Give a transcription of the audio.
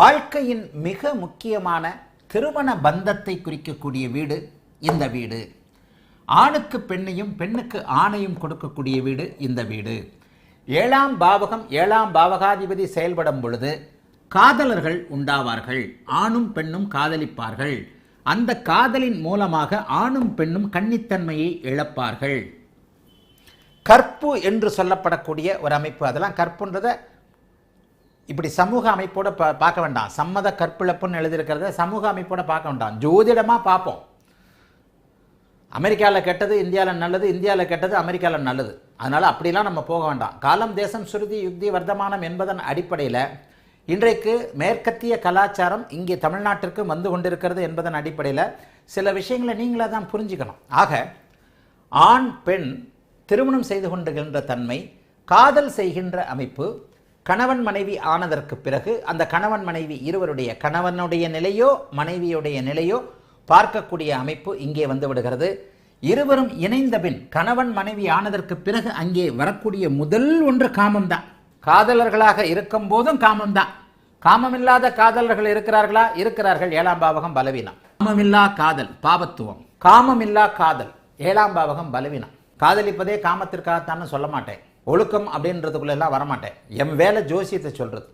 வாழ்க்கையின் மிக முக்கியமான திருமண பந்தத்தை குறிக்கக்கூடிய வீடு இந்த வீடு. ஆணுக்கு பெண்ணையும் பெண்ணுக்கு ஆணையும் கொடுக்கக்கூடிய வீடு இந்த வீடு. ஏழாம் பாவகம் ஏழாம் பாவகாதிபதி செயல்படும் பொழுது காதலர்கள் உண்டாவார்கள். ஆணும் பெண்ணும் காதலிப்பார்கள். அந்த காதலின் மூலமாக ஆணும் பெண்ணும் கன்னித்தன்மையை இழப்பார்கள். கற்பு என்று சொல்லப்படக்கூடிய ஒரு அமைப்பு. அதெல்லாம் கற்புன்றதை இப்படி சமூக அமைப்போட பா பார்க்க வேண்டாம். சம்மத கற்பிழப்புன்னு எழுதியிருக்கிறத சமூக அமைப்போட பார்க்க வேண்டாம். ஜோதிடமாக பார்ப்போம். அமெரிக்காவில் கெட்டது இந்தியாவில் நல்லது இந்தியாவில் கெட்டது அமெரிக்காவில் நல்லது. அதனால் அப்படிலாம் நம்ம போக வேண்டாம். காலம் தேசம் சுருதி யுக்தி வர்த்தமானம் என்பதன் அடிப்படையில் இன்றைக்கு மேற்கத்திய கலாச்சாரம் இங்கே தமிழ்நாட்டிற்கு வந்து கொண்டிருக்கிறது என்பதன் அடிப்படையில் சில விஷயங்களை நீங்களே தான் புரிஞ்சுக்கணும். ஆக ஆண் பெண் திருமணம் செய்து கொண்டுகின்ற தன்மை காதல் செய்கின்ற அமைப்பு கணவன் மனைவி ஆனதற்கு பிறகு அந்த கணவன் மனைவி இருவருடைய கணவனுடைய நிலையோ மனைவியுடைய நிலையோ பார்க்கக்கூடிய அமைப்பு இங்கே வந்து விடுகிறது. இருவரும் இணைந்த பின் கணவன் மனைவி ஆனதற்கு பிறகு அங்கே வரக்கூடிய முதல் ஒன்று காமம்தான். காதலர்களாக இருக்கும் போதும் காமம்தான். காமமில்லாத காதலர்கள் இருக்கிறார்களா? இருக்கிறார்கள். ஏழாம் பாவகம் பலவீனம். காமமில்லா காதல் பாவத்துவம் காமமில்லா காதல் ஏழாம் பாவகம் பலவீனம். காதலிப்பதே காமத்திற்காகத்தான்னு சொல்ல மாட்டேன். ஒழுக்கம் அப்படின்றதுக்குள்ளெல்லாம் வரமாட்டேன். என் வேலை ஜோசியத்தை சொல்கிறது